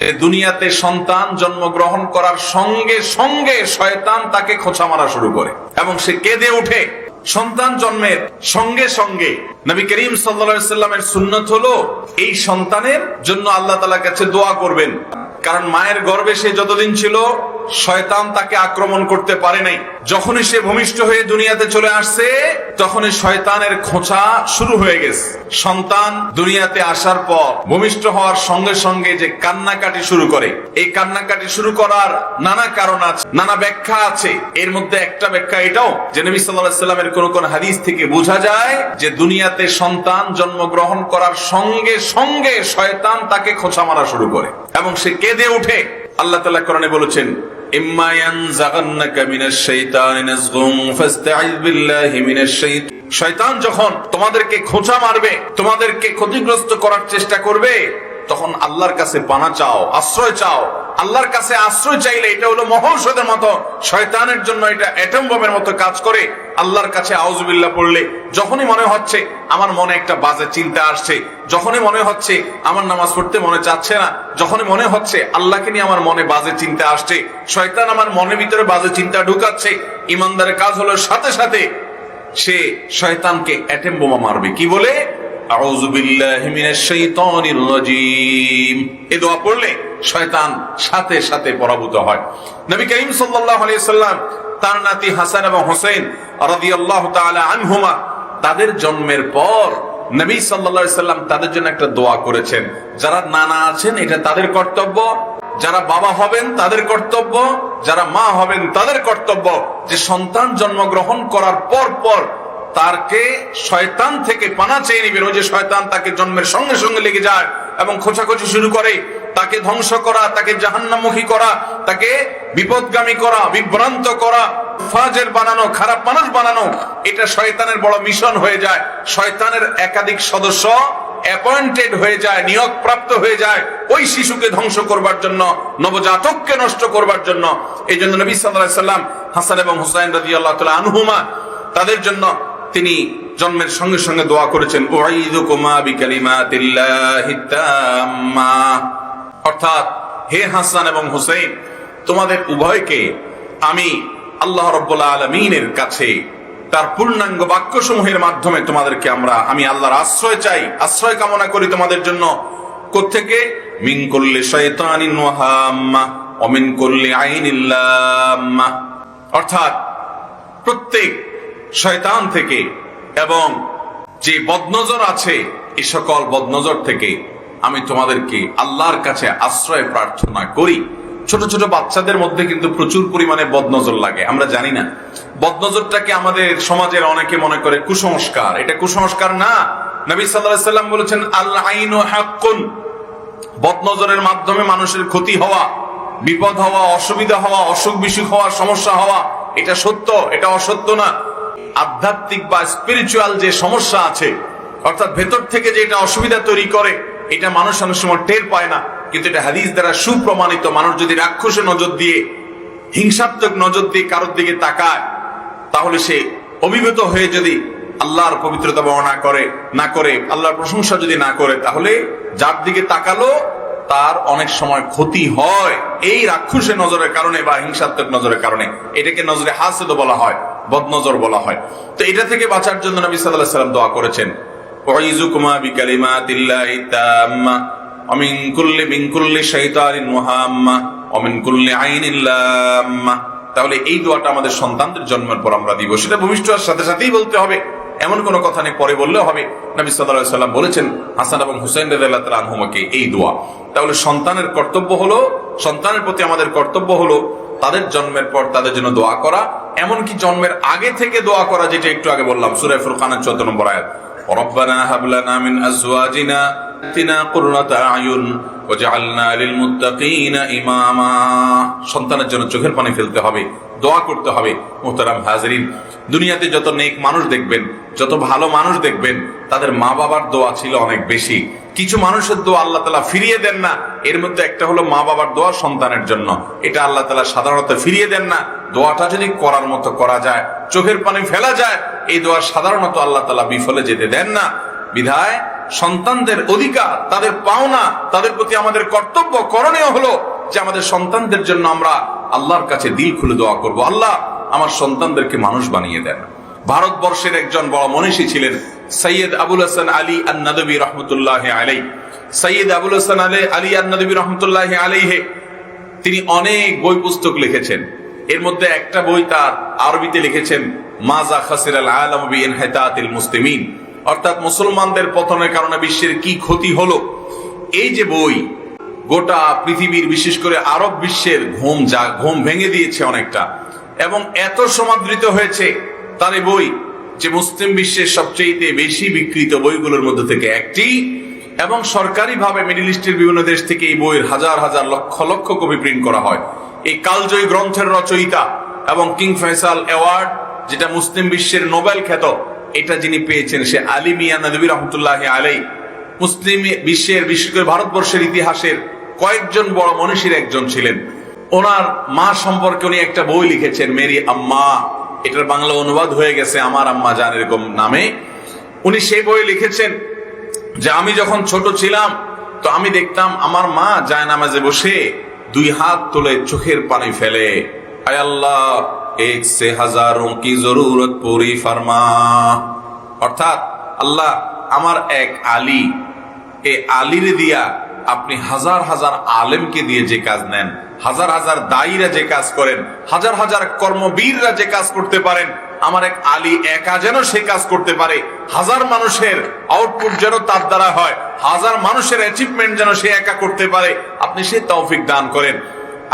দুনিয়াতে সন্তান জন্মগ্রহণ করার সঙ্গে সঙ্গে শয়তান তাকে খোঁচা মারা শুরু করে। এবং সে কেঁদে উঠে সন্তান জন্মের সঙ্গে সঙ্গে নবী করিম সাল্লা সাল্লামের সুন্নত হলো, এই সন্তানের জন্য আল্লাহ তালার কাছে দোয়া করবেন। কারণ মায়ের গর্বে সে যতদিন ছিল শয়তান তাকে আক্রমণ করতে পারে নাই। যখনই সে ভূমিষ্ঠ হয়ে দুনিয়াতে চলে আসছে, তখনই শয়তানের খোঁচা শুরু হয়ে গেছে। সন্তান দুনিয়াতে আসার পর ভূমিষ্ঠ হওয়ার সঙ্গে সঙ্গে যে কান্নাকাটি শুরু করে, এই কান্নাকাটি শুরু করার নানা কারণ আছে, নানা ব্যাখ্যা আছে। এর মধ্যে একটা ব্যাখ্যা এটাও, যে নবী সাল্লামের কোন কোন হাদিস থেকে বোঝা যায় যে দুনিয়াতে সন্তান জন্মগ্রহণ করার সঙ্গে সঙ্গে শয়তান তাকে খোঁচা মারা শুরু করে। এবং সে কেঁদে ওঠে। আল্লাহ তালা কোরআনে বলেছেন শয়তান যখন তোমাদেরকে খোঁচা মারবে তোমাদেরকে ক্ষতিগ্রস্ত করার চেষ্টা করবে তখন আল্লাহর কাছে পানা চাও, আশ্রয় চাও। আল্লাহর কাছে আশ্রয় চাইলে এটা হলো মহৌষধের মতো। শয়তানের জন্য এটা অ্যাটম বোমের মতো কাজ করে। আল্লাহর কাছে আউজবিল্লা পড়লে যখনই মনে হচ্ছে আমার মনে একটা বাজে চিন্তা আসছে, যখনই মনে হচ্ছে আমার নামাজ পড়তে মনে চাচ্ছে না, যখনই মনে হচ্ছে আল্লাহকে নিয়ে আমার মনে বাজে চিন্তা আসছে, শয়তান আমার মনের ভিতরে বাজে চিন্তা ঢুকাচ্ছে। ইমানদারের কাজ হলো সাথে সাথে সে শয়তানকে অ্যাটেম বোমা মারবে। কি বলে? দোয়া পড়লে শয়তান সাথে সাথে পরাভূত হয়। আলাইহি সাল্লাম তার নাতি হাসান এবং হোসেন তাদের জন্মের পর নবী সাল্লাম তাদের জন্য একটা দোয়া করেছেন। যারা নানা আছেন, এটা তাদের কর্তব্য। যারা বাবা হবেন, তাদের কর্তব্য। যারা মা হবেন, তাদের কর্তব্য। যে সন্তান জন্মগ্রহণ করার পর পর তারকে শয়তান থেকে পানা চেয়ে নিবেন ওই যে শয়তান তাকে জন্মের সঙ্গে সঙ্গে লেগে যায় এবং খোঁচাখোঁচি শুরু করে। তাকে ধ্বংস করা, তাকে জাহান্নামুখী করা, তাকে বিপদগামী করা, বিভ্রান্ত করা, ফাজের বানানো, খারাপ মানুষ বানানো, এটা শয়তানের বড় মিশন হয়ে যায়। শয়তানের একাধিক সদস্য অ্যাপয়েন্টেড হয়ে যায় নিয়োগ প্রাপ্ত হয়ে যায় ওই শিশুকে ধ্বংস করবার জন্য, নবজাতককে নষ্ট করবার জন্য। এই জন্য নবী সাল্লাম হাসান এবং হুসাইন রাজি আল্লাহ আনহুমা তাদের জন্য তিনি জন্মের সঙ্গে সঙ্গে দোয়া করেছেন অর্থাৎ, হে হাসান এবং হুসাইন, তোমাদের উভয়কে আমি আল্লাহ রব্বুল আলমিনের কাছে তার পূর্ণাঙ্গ বাক্যসমূহের মাধ্যমে তোমাদেরকে আমরা, আমি আল্লাহর আশ্রয় চাই, আশ্রয় কামনা করি তোমাদের জন্য। কোথেকে মিন করলে ওয়াহাম্মা অমিন করলে আইনিল্লাম্মা অর্থাৎ, প্রত্যেক শয়তান থেকে এবং যে বদনজর আছে এই সকল বদনজর থেকে আমি তোমাদেরকে আল্লাহর কাছে আশ্রয় প্রার্থনা করি। ছোট ছোট বাচ্চাদের মধ্যে কিন্তু প্রচুর পরিমাণে বদনজর লাগে, আমরা জানি না। বদনজরটাকে আমাদের সমাজের অনেকে মনে করে কুসংস্কার। এটা কুসংস্কার না। নবী সাল্লাম বলেছেন আল্লাহ বদনজরের মাধ্যমে মানুষের ক্ষতি হওয়া, বিপদ হওয়া, অসুবিধা হওয়া অসুখ বিসুখ হওয়া, সমস্যা হওয়া, এটা সত্য, এটা অসত্য না। আধ্যাত্মিক বা স্পিরিচুয়াল যে সমস্যা আছে, অর্থাৎ ভেতর থেকে যে এটা অসুবিধা তৈরি করে, এটা মানুষ অনেক সময় টের পায় না। কিন্তু এটা হাদিস দ্বারা সুপ্রমাণিত, মানুষ যদি রাক্ষসে নজর দিয়ে, হিংসাত্মক নজর দিয়ে কারোর দিকে তাকায়, তাহলে সে অভিভূত হয়ে যদি আল্লাহর পবিত্রতা বর্ণনা করে, না করে, আল্লাহর প্রশংসা যদি না করে, তাহলে যার দিকে তাকালো, তার অনেক সময় ক্ষতি হয়। এই রাক্ষসে নজরের কারণে বা হিংসাত্মক নজরের কারণে, এটাকে নজরে হাসেদ বলা হয়। বদনজর বলা হয়। তো এটা থেকে বাঁচার জন্য নবী সাল্লাহ সাল্লাম দোয়া করেছেন। ওয়াইজুকুমা বিকালিমাতিল্লাহি তাম্মা, অমিন কুল্লি মিন কুল্লি মুহাম্মা, অমিন কুল্লি আইনিন লাম্মা। তাহলে এই দোয়াটা আমাদের সন্তানদের জন্মের পর আমরা দিব। সেটা ভূমিষ্ঠ সাথে সাথেই বলতে হবে। এমন কোনো কথা নেই, পরে বললেও হবে। নবী সাল্লাহ বলেছেন, হাসান এবং হুসাইন আনহুমাকে এই দোয়া। তাহলে সন্তানের কর্তব্য হলো, সন্তানের প্রতি আমাদের কর্তব্য হলো, তাদের জন্মের পর তাদের জন্য দোয়া করা এমনকি জন্মের আগে থেকে দোয়া করা, যেটা একটু আগে বললাম সুরেফুর খানের চোদ্দ নম্বর আয়াত। সন্তানের জন্য চোখের পানি ফেলতে হবে, দোয়া করতে হবে, মোহতারাম হাজরিন। দুনিয়াতে যত নেক মানুষ দেখবেন, যত ভালো মানুষ দেখবেন, তাদের মা বাবার দোয়া ছিল অনেক বেশি। কিছু মানুষের দোয়া আল্লাহ তালা ফিরিয়ে দেন না, এর মধ্যে একটা হলো মা বাবার দোয়া সন্তানের জন্য। এটা আল্লাহ তালা সাধারণত ফিরিয়ে দেন না, দোয়াটা যদি করার মতো করা যায়, চোখের পানি ফেলা যায়, এই দোয়া সাধারণত আল্লাহ তালা বিফলে যেতে দেন না। বিধায় সন্তানদের অধিকার, তাদের পাওনা, তাদের প্রতি আমাদের কর্তব্য করণীয় হলো যে আমাদের সন্তানদের জন্য আমরা আল্লাহর কাছে দিল খুলে দোয়া করব। আল্লাহ আমার সন্তানদেরকে মানুষ বানিয়ে দেন। ভারতবর্ষের একজন বড় মনীষী ছিলেন সৈয়দ আবুল হাসান আলী আন্নাদবী রহমতুল্লাহ আলাই সৈয়দ আবুল হাসান আলী আলী আন্নাদবী রহমতুল্লাহ আলাইহে, তিনি অনেক বই পুস্তক লিখেছেন। এর মধ্যে একটা বই তার আরবিতে লিখেছেন, মাজা খাসির আল আলম মুসলিমিন। অর্থাৎ মুসলমানদের পতনের কারণে বিশ্বের কি ক্ষতি হলো? এই যে বই, গোটা পৃথিবীর বিশেষ করে আরব বিশ্বের ঘুম যা, ঘুম ভেঙে দিয়েছে অনেকটা। এবং এত সমাদৃত হয়েছে তার বই যে মুসলিম বিশ্বের সবচেয়ে বেশি বিকৃত বইগুলোর মধ্যে থেকে একটি। এবং সরকারিভাবে মিডিল ইস্টের বিভিন্ন দেশ থেকে এই বইয়ের হাজার হাজার লক্ষ লক্ষ কপি প্রিন্ট করা হয়। এই কালজয়ী গ্রন্থের রচয়িতা এবং কিং ফয়সাল অ্যাওয়ার্ড, যেটা মুসলিম বিশ্বের নোবেল খ্যাত এটা যিনি পেয়েছেন, সে আলী মিয়া নদী রহমতুল্লাহ আলাই মুসলিম বিশ্বের বিশেষ করে ভারতবর্ষের ইতিহাসের কয়েকজন বড় মনীষীর একজন ছিলেন। ওনার মা সম্পর্কে উনি একটা বই লিখেছেন, মেরি আম্মা। এটার বাংলা অনুবাদ হয়ে গেছে আমার আম্মা জান এরকম নামে। উনি সেই বই লিখেছেন যে আমি যখন ছোট ছিলাম, তো আমি দেখতাম আমার মা যায় নামাজে বসে দুই হাত তুলে চোখের পানি ফেলে। আয় আল্লাহ এক সে হাজারোं কি জরুরত পুরি ফারমা। অর্থাৎ আল্লাহ আমার এক আলী, এ আলীরে দিয়া আপনি হাজার হাজার আলেমকে দিয়ে যে কাজ নেন, হাজার হাজার দায়ীরা যে কাজ করেন, হাজার হাজার কর্মবীররা যে কাজ করতে পারেন, আমার এক আলী একা যেন সে কাজ করতে পারে, হাজার মানুষের আউটপুট যেন তার দ্বারা হয়, হাজার মানুষের অ্যাচিভমেন্ট যেন সে একা করতে পারে, আপনি সে তৌফিক দান করেন।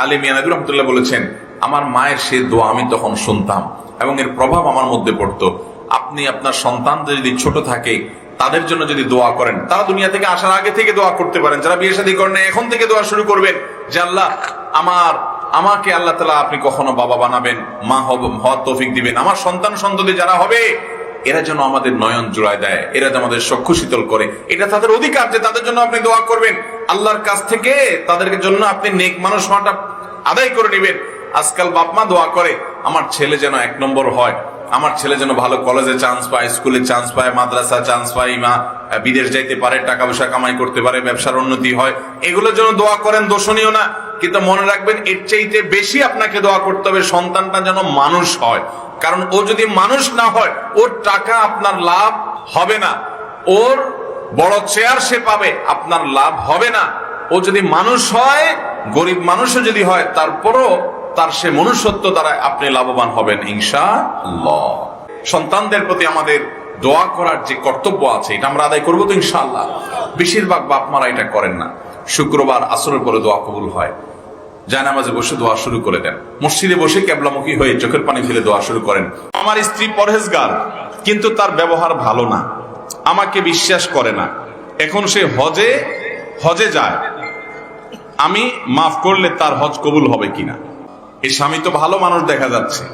আলী মিয়ানবী রহমতুল্লাহ বলেছেন আমার মায়ের সে দোয়া আমি তখন শুনতাম এবং এর প্রভাব আমার মধ্যে পড়তো। আপনি আপনার সন্তান যদি ছোট থাকে, তাদের জন্য যদি দোয়া করেন, তারা দুনিয়া থেকে আসার আগে থেকে দোয়া করতে পারেন। যারা বিয়ে শাদী করেন এখন থেকে দোয়া শুরু করবেন যে, আল্লাহ, আমার, আমাকে আল্লাহ তালা আপনি কখনো বাবা বানাবেন, মা হব, হওয়ার তৌফিক দিবেন। আমার সন্তান সন্ততি যারা হবে, এরা যেন আমাদের নয়ন জোড়ায় দেয়, এরা যেন আমাদের চক্ষু শীতল করে। এটা তাদের অধিকার যে তাদের জন্য আপনি দোয়া করবেন। আল্লাহর কাছ থেকে তাদের জন্য আপনি নেক মানুষ হওয়াটা আদায় করে নেবেন। আজকাল বাপ মা দোয়া করে, আমার ছেলে যেন এক নম্বর হয়। আমার ছেলে যেন ভালো কলেজে চান্স পায় স্কুলে চান্স পায়, মাদ্রাসা চান্স পায়, মা বিদেশ যাইতে পারে টাকা পয়সা কামাই করতে পারে, ব্যবসার উন্নতি হয়। এগুলোর জন্য দোয়া করেন দোষণীয় না, কিন্তু মনে রাখবেন এর চাইতে বেশি আপনাকে দোয়া করতে হবে সন্তানটা যেন মানুষ হয়। কারণ ও যদি মানুষ না হয়, ওর টাকা আপনার লাভ হবে না। ওর বড় চেয়ার সে পাবে, আপনার লাভ হবে না। ও যদি মানুষ হয়, গরিব মানুষও যদি হয়, তারপরও তার সে মনুষ্যত্ব দ্বারা আপনি লাভবান হবেন ইনশা আল্লাহ সন্তানদের প্রতি আমাদের দোয়া করার যে কর্তব্য আছে, এটা আমরা আদায় করব তো ইনশাআল্লাহ। বেশিরভাগ বাপ মারা এটা করেন না। শুক্রবার আসরের পরে দোয়া কবুল হয়। জায়নামাজে বসে দোয়া শুরু করে দেন। মসজিদে বসে ক্যাবলামুখী হয়ে চোখের পানি ফেলে দোয়া শুরু করেন। আমার স্ত্রী পরহেজগার, কিন্তু তার ব্যবহার ভালো না। আমাকে বিশ্বাস করে না। এখন সে হজে হজে যায়। আমি মাফ করলে তার হজ কবুল হবে কিনা? এই স্বামী তো ভালো মানুষ দেখা যাচ্ছে।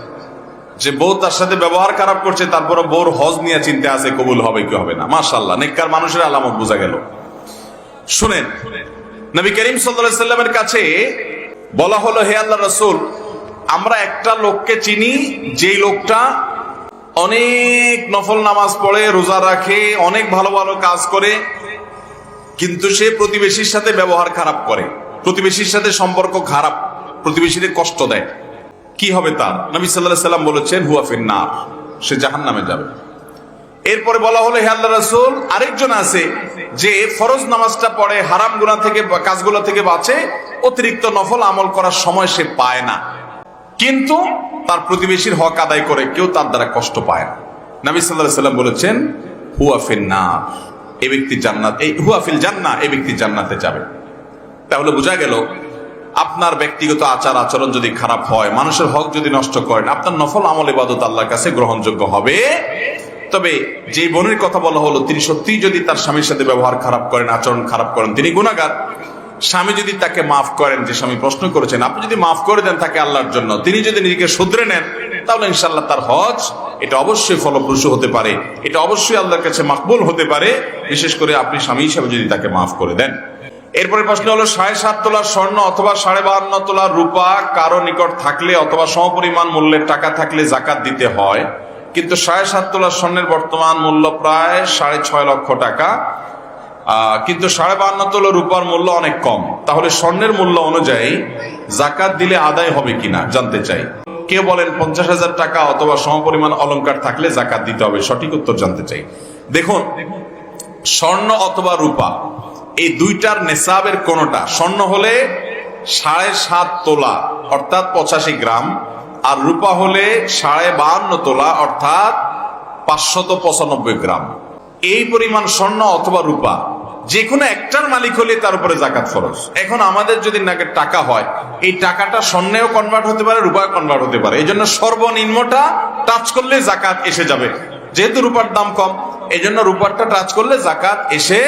যে বউ তার সাথে ব্যবহার খারাপ করছে তারপরে বউর হজ নিয়ে চিন্তা আছে, কবুল হবে কি হবে না? মাশাল্লাহ নেককার মানুষের আলামত বোঝা গেল। শুনেন, নবী করিম সাল্লামের কাছে বলা হলো, হে আল্লাহ রসুল, আমরা একটা লোককে চিনি, যেই লোকটা অনেক নফল নামাজ পড়ে, রোজা রাখে, অনেক ভালো ভালো কাজ করে, কিন্তু সে প্রতিবেশীর সাথে ব্যবহার খারাপ করে, প্রতিবেশীর সাথে সম্পর্ক খারাপ প্রতিবেশীদের কষ্ট দেয়। কি হবে তার নবী সাল্লাহ সাল্লাম বলেছেন হুয়াফিন না সে জাহান নামে যাবে। এরপরে বলা হলো, হে আল্লাহ রাসূল, আরেকজন আছে যে ফরজ নামাজটা পড়ে, হারাম গুনাহ থেকে, কাজগুলো থেকে বাঁচে, অতিরিক্ত নফল আমল করার সময় সে পায় না। কিন্তু তার প্রতিবেশীর হক আদায় করে, কেউ তার দ্বারা কষ্ট পায় না। নবী সাল্লাল্লাহু সাল্লাম বলেছেন হুয়াফিন না এ ব্যক্তি জান্নাত এই হুয়াফিল জান্না এ ব্যক্তি জান্নাতে যাবে। তাহলে বোঝা গেল আপনার ব্যক্তিগত আচার আচরণ যদি খারাপ হয়, মানুষের হক যদি নষ্ট করেন, আপনার নফল আমল ইবাদত আল্লাহর কাছে গ্রহণযোগ্য হবে। তবে যে বোনের কথা বলা হলো, তিনি সত্যি যদি তার স্বামীর সাথে ব্যবহার খারাপ করেন, আচরণ খারাপ করেন, তিনি গুণাগার স্বামী যদি তাকে মাফ করেন, যে স্বামী প্রশ্ন করেছেন, আপনি যদি মাফ করে দেন তাকে আল্লাহর জন্য, তিনি যদি নিজেকে শুধরে নেন, তাহলে ইনশাল্লাহ তার হজ, এটা অবশ্যই ফলপ্রসূ হতে পারে। এটা অবশ্যই আল্লাহর কাছে মাকবুল হতে পারে। বিশেষ করে আপনি স্বামী হিসাবে যদি তাকে মাফ করে দেন। এরপরে প্রশ্ন হলো, সাড়ে সাত তোলার স্বর্ণ অথবা সাড়ে বাহান্ন তোলার রূপা কারও নিকট থাকলে অথবা সমপরিমাণ মূল্যের টাকা থাকলে জাকাত দিতে হয়। কিন্তু সাড়ে সাত তোলার স্বর্ণের বর্তমান মূল্য প্রায় সাড়ে ছয় লক্ষ টাকা। কিন্তু সাড়ে বান্ন তোলা রূপার মূল্য অনেক কম। তাহলে স্বর্ণের মূল্য অনুযায়ী জাকাত দিলে আদায় হবে কিনা জানতে চাই। কে বলেন পঞ্চাশ হাজার টাকা অথবা সমপরিমাণ অলংকার থাকলে জাকাত দিতে হবে, সঠিক উত্তর জানতে চাই। দেখুন, স্বর্ণ অথবা রূপা এই দুইটার নেশাবের কোনটা? স্বর্ণ হলে সাড়ে সাত তোলা, অর্থাৎ পঁচাশি গ্রাম, আর রূপা হলে সাড়ে বাহান্ন তোলা, অর্থাৎ পাঁচশত পঁচানব্বই গ্রাম। এই পরিমাণ স্বর্ণ অথবা রূপা যে কোনো একটার মালিক হলে তার উপরে জাকাত ফরজ। এখন আমাদের যদি নাকি টাকা হয়, এই টাকাটা স্বর্ণেও কনভার্ট হতে পারে রূপায় কনভার্ট হতে পারে। এই জন্য সর্বনিম্নটা টাচ করলে জাকাত এসে যাবে। যেহেতু রূপার দাম কম এই জন্য রূপারটা টাচ করলে জাকাত এসে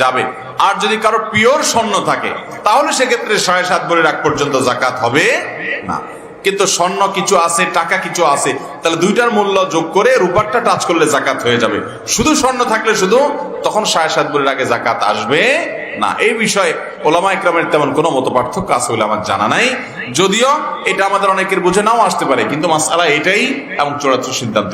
যাবে। আর যদি কারও পিওর স্বর্ণ থাকে, তাহলে সেক্ষেত্রে সাড়ে সাত ভরি রাখ পর্যন্ত জাকাত হবে না। কিন্তু স্বর্ণ কিছু আছে, টাকা কিছু আছে, তাহলে দুইটার মূল্য যোগ করে রূপারটা টাচ করলে জাকাত হয়ে যাবে। শুধু স্বর্ণ থাকলে শুধু, তখন সাড়ে সাত ভরির আগে জাকাত আসবে না। এই বিষয়ে ওলামা ইকরামের তেমন কোনো মত পার্থক্য আছে বলে আমার জানা নাই। যদিও এটা আমাদের অনেকের বুঝে নাও আসতে পারে, কিন্তু মাসালা এটাই এবং চূড়ান্ত সিদ্ধান্ত